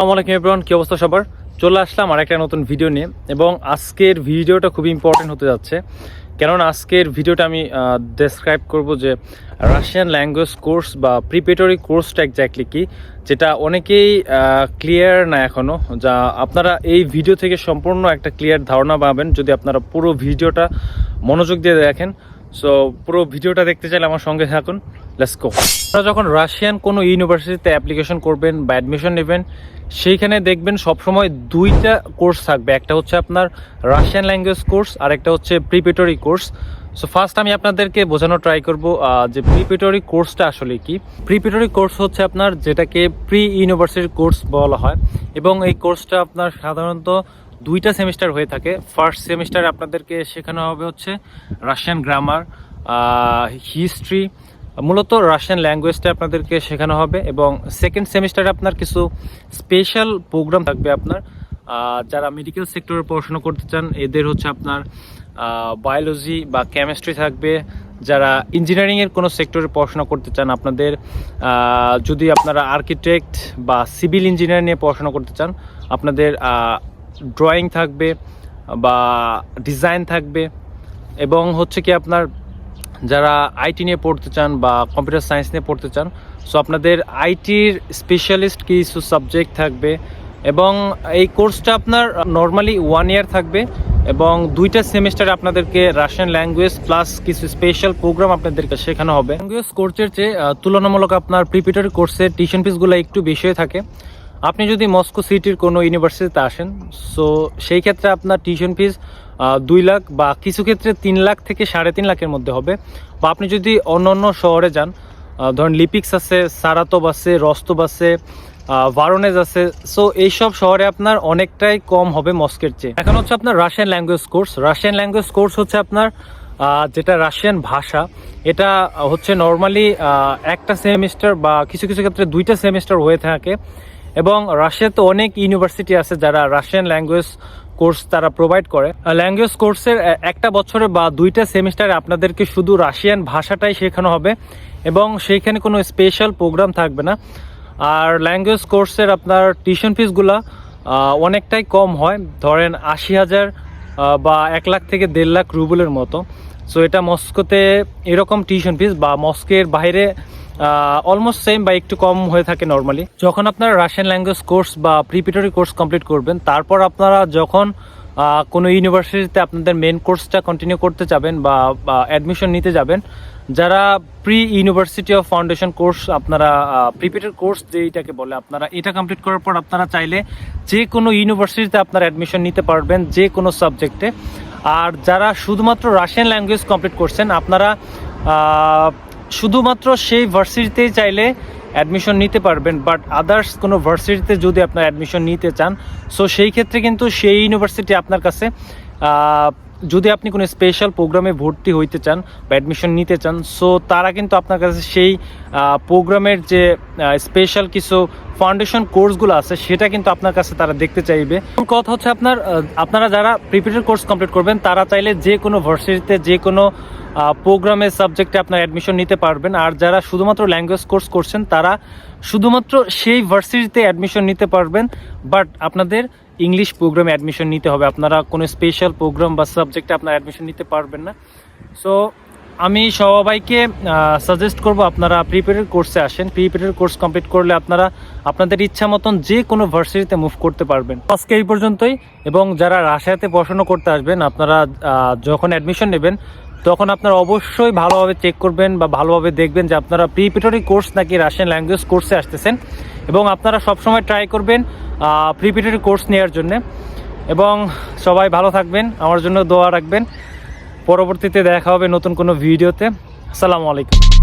আসসালামু আলাইকুম এভরিওয়ান কি অবস্থা সবার? চলে আসলাম আর একটা নতুন ভিডিও নিয়ে এবং আজকের ভিডিওটা খুবই ইম্পর্টেন্ট হতে যাচ্ছে। কেননা আজকের ভিডিওটা আমি ডেসক্রাইব করব যে রাশিয়ান ল্যাঙ্গুয়েজ কোর্স বা প্রিপেটরি কোর্সটা এক্স্যাক্টলি কি, যেটা অনেকেই ক্লিয়ার না এখনও যা আপনারা এই ভিডিও থেকে সম্পূর্ণ একটা ক্লিয়ার ধারণা পাবেন যদি আপনারা পুরো ভিডিওটা মনোযোগ দিয়ে দেখেন। সো পুরো ভিডিওটা দেখতে চাইলে আমার সঙ্গে থাকুন। লেটস গো আপনারা যখন রাশিয়ান কোনো ইউনিভার্সিটিতে অ্যাপ্লিকেশন করবেন বা অ্যাডমিশন নেবেন সেইখানে দেখবেন সবসময় দুইটা কোর্স থাকবে। একটা হচ্ছে আপনার রাশিয়ান ল্যাঙ্গুয়েজ কোর্স আর একটা হচ্ছে প্রিপেটরি কোর্স সো ফার্স্ট আমি আপনাদেরকে বোঝানোর ট্রাই করব যে প্রিপেটরি কোর্সটা আসলে কি। প্রিপেটরি কোর্স হচ্ছে আপনার যেটাকে প্রি ইউনিভার্সিটি কোর্স বলা হয়, এবং এই কোর্সটা আপনার সাধারণত দুইটা সেমিস্টার হয়ে থাকে। ফার্স্ট সেমিস্টারে আপনাদেরকে শেখানো হবে হচ্ছে রাশিয়ান গ্রামার হিস্ট্রি মূলত রাশিয়ান ল্যাঙ্গুয়েজটা আপনাদেরকে শেখানো হবে এবং সেকেন্ড সেমিস্টারে আপনার কিছু স্পেশাল প্রোগ্রাম থাকবে আপনার। যারা মেডিকেল সেক্টরে পড়াশোনা করতে চান, এদের হচ্ছে আপনার বায়োলজি বা কেমিস্ট্রি থাকবে। যারা ইঞ্জিনিয়ারিংয়ের কোনো সেক্টরে পড়াশোনা করতে চান, আপনাদের যদি আপনারা আর্কিটেক্ট বা সিভিল ইঞ্জিনিয়ার নিয়ে পড়াশোনা করতে চান, আপনাদের ড্রয়িং থাকবে বা ডিজাইন থাকবে। এবং হচ্ছে কি আপনার যারা আইটি নিয়ে পড়তে চান বা কম্পিউটার সায়েন্স নিয়ে পড়তে চান সো আপনাদের আইটির স্পেশালিস্ট কিছু সাবজেক্ট থাকবে এবং এই কোর্সটা আপনার নর্মালি ওয়ান ইয়ার থাকবে এবং দুইটা সেমিস্টারে আপনাদেরকে রাশিয়ান ল্যাঙ্গুয়েজ প্লাস কিছু স্পেশাল প্রোগ্রাম আপনাদেরকে শেখানো হবে। ল্যাঙ্গুয়েজ কোর্সের চেয়ে তুলনামূলক আপনার প্রিপারেটরি কোর্সের টিউশন ফিসগুলো একটু বেশি হয়ে থাকে। আপনি যদি মস্কো সিটির কোনো ইউনিভার্সিটিতে আসেন সো সেই ক্ষেত্রে আপনার টিউশন ফিস দুই লাখ বা কিছু ক্ষেত্রে তিন লাখ থেকে সাড়ে তিন লাখের মধ্যে হবে। বা আপনি যদি অন্য অন্য শহরে যান ধরেন লিপিক্স আছে সারাতব আছে রস্তব আছে ভারোনেজ আছে সো এইসব শহরে আপনার অনেকটাই কম হবে মস্কের চেয়ে। এখন হচ্ছে আপনার Russian language course Russian language course হচ্ছে আপনার যেটা রাশিয়ান ভাষা, এটা হচ্ছে নর্মালি একটা সেমিস্টার বা কিছু কিছু ক্ষেত্রে দুইটা সেমিস্টার হয়ে থাকে। এবং রাশিয়াতে অনেক ইউনিভার্সিটি আছে যারা রাশিয়ান ল্যাঙ্গুয়েজ কোর্স তারা প্রোভাইড করে। ল্যাঙ্গুয়েজ কোর্সের একটা বছরে বা দুইটা সেমিস্টারে আপনাদেরকে শুধু রাশিয়ান ভাষাটাই শেখানো হবে এবং সেইখানে কোনো স্পেশাল প্রোগ্রাম থাকবে না। আর ল্যাঙ্গুয়েজ কোর্সের আপনার টিউশন ফিসগুলা অনেকটাই কম হয়। ধরেন আশি হাজার বা এক লাখ থেকে দেড় লাখ রুবলের মতো। সো এটা মস্কোতে এরকম টিউশন ফিস বা মস্কের বাইরে অলমোস্ট সেম বা একটু কম হয়ে থাকে নর্মালি যখন আপনারা রাশিয়ান ল্যাঙ্গুয়েজ কোর্স বা প্রিপারেটরি কোর্স কমপ্লিট করবেন, তারপর আপনারা যখন কোনো ইউনিভার্সিটিতে আপনাদের মেন কোর্সটা কন্টিনিউ করতে যাবেন বা অ্যাডমিশন নিতে যাবেন, যারা pre university of foundation course আপনারা প্রিপেটার কোর্স যেইটাকে বলে, আপনারা এটা কমপ্লিট করার পর আপনারা চাইলে যে কোনো ইউনিভার্সিটিতে আপনারা অ্যাডমিশন নিতে পারবেন যে কোনো সাবজেক্টে আর যারা শুধুমাত্র রাশিয়ান ল্যাঙ্গুয়েজ কমপ্লিট করছেন, আপনারা শুধুমাত্র সেই ভার্সিটিতেই চাইলে অ্যাডমিশন নিতে পারবেন বাট আদার্স কোনো ভার্সিটিতে যদি আপনার অ্যাডমিশন নিতে চান সো সেই ক্ষেত্রে কিন্তু সেই ইউনিভার্সিটি আপনার কাছে যদি আপনি কোনো স্পেশাল প্রোগ্রামে ভর্তি হইতে চান বা অ্যাডমিশন নিতে চান সো তারা কিন্তু আপনার কাছে সেই প্রোগ্রামের যে স্পেশাল কিছু ফাউন্ডেশন কোর্সগুলো আছে, সেটা কিন্তু আপনার কাছে তারা দেখতে চাইবে। কথা হচ্ছে আপনার আপনারা যারা প্রিপারেটরি কোর্স কমপ্লিট করবেন, তারা চাইলে যে কোনো ভার্সিটিতে যে কোনো প্রোগ্রামের সাবজেক্টে আপনার অ্যাডমিশন নিতে পারবেন। আর যারা শুধুমাত্র ল্যাঙ্গুয়েজ কোর্স করছেন, তারা শুধুমাত্র সেই ভার্সিটিতে অ্যাডমিশন নিতে পারবেন। বাট আপনাদের ইংলিশ প্রোগ্রামে অ্যাডমিশন নিতে হবে। আপনারা কোনো স্পেশাল প্রোগ্রাম বা সাবজেক্টে আপনারা অ্যাডমিশন নিতে পারবেন না। সো আমি সবাইকে সাজেস্ট করব আপনারা প্রিপেয়ারের কোর্সে আসেন। প্রিপেয়ারের কোর্স কমপ্লিট করলে আপনারা আপনাদের ইচ্ছা মতন যে কোনো ভার্সিটিতে মুভ করতে পারবেন। আজকে এই পর্যন্তই। এবং যারা রাশিয়াতে পড়াশোনা করতে আসবেন, আপনারা যখন অ্যাডমিশন নেবেন, তখন আপনারা অবশ্যই ভালোভাবে চেক করবেন বা ভালোভাবে দেখবেন যে আপনারা প্রিপেটরি কোর্স নাকি রাশিয়ান ল্যাঙ্গুয়েজ কোর্সে আসতেছেন। এবং আপনারা সবসময় ট্রাই করবেন প্রিপেটরি কোর্স নেওয়ার জন্যে। এবং সবাই ভালো থাকবেন, আমার জন্য দোয়া রাখবেন। পরবর্তীতে দেখা হবে নতুন কোনো ভিডিওতে। আসসালামু আলাইকুম।